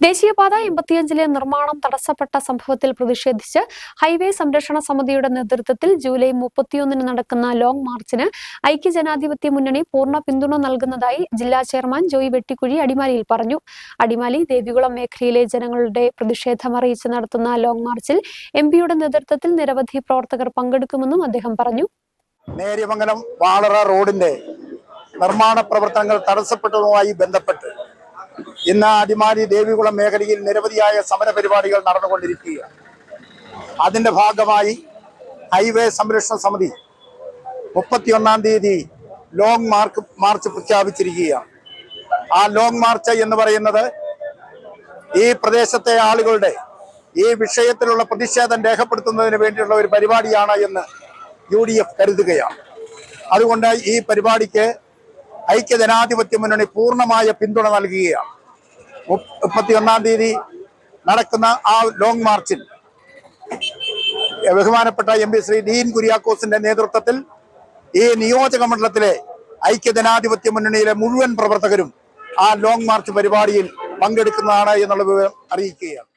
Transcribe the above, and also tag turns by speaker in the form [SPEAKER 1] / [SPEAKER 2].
[SPEAKER 1] ദേശീയപാത എൺപത്തിയഞ്ചിലെ നിർമ്മാണം തടസ്സപ്പെട്ട സംഭവത്തിൽ പ്രതിഷേധിച്ച് ഹൈവേ സംരക്ഷണ സമിതിയുടെ നേതൃത്വത്തിൽ ജൂലൈ മുപ്പത്തിയൊന്നിന് നടക്കുന്ന ലോങ് മാർച്ചിന് ഐക്യജനാധിപത്യ മുന്നണി പൂർണ പിന്തുണ നൽകുന്നതായി ജില്ലാ ചെയർമാൻ ജോയി വെട്ടിക്കുഴി അടിമാലിയിൽ പറഞ്ഞു. അടിമാലി ദേവികുളം മേഖലയിലെ ജനങ്ങളുടെ പ്രതിഷേധം അറിയിച്ച് നടത്തുന്ന ലോങ് മാർച്ചിൽ എം പിയുടെ നേതൃത്വത്തിൽ നിരവധി പ്രവർത്തകർ പങ്കെടുക്കുമെന്നും അദ്ദേഹം പറഞ്ഞു.
[SPEAKER 2] നേര്യമംഗലം വാളറ റോഡിന്റെ നിർമ്മാണ പ്രവർത്തനങ്ങൾ തടസ്സപ്പെട്ടതുമായി ബന്ധപ്പെട്ട് ഇന്ന് അടിമാലി ദേവികുളം മേഖലയിൽ നിരവധിയായ സമര പരിപാടികൾ നടന്നുകൊണ്ടിരിക്കുകയാണ്. അതിന്റെ ഭാഗമായി ഹൈവേ സംരക്ഷണ സമിതി മുപ്പത്തിയൊന്നാം തീയതി ലോങ് മാർക്ക് മാർച്ച് പ്രഖ്യാപിച്ചിരിക്കുകയാണ്. ആ ലോങ് മാർച്ച് എന്ന് പറയുന്നത് ഈ പ്രദേശത്തെ ആളുകളുടെ ഈ വിഷയത്തിലുള്ള പ്രതിഷേധം രേഖപ്പെടുത്തുന്നതിന് വേണ്ടിയുള്ള ഒരു പരിപാടിയാണ് എന്ന് യു ഡി എഫ് കരുതുകയാണ്. അതുകൊണ്ട് ഈ പരിപാടിക്ക് ഐക്യജനാധിപത്യ മുന്നണി പൂർണമായ പിന്തുണ നൽകുകയാണ്. മുപ്പ- മുപ്പത്തിയൊന്നാം തീയതി നടക്കുന്ന ആ ലോങ് മാർച്ചിൽ ബഹുമാനപ്പെട്ട എം പി ശ്രീ ഡീൻ കുര്യാക്കോസിന്റെ നേതൃത്വത്തിൽ ഈ നിയോജക മണ്ഡലത്തിലെ ഐക്യജനാധിപത്യ മുന്നണിയിലെ മുഴുവൻ പ്രവർത്തകരും ആ ലോങ് മാർച്ച് പരിപാടിയിൽ പങ്കെടുക്കുന്നതാണ് എന്നുള്ള വിവരം അറിയിക്കുകയാണ്.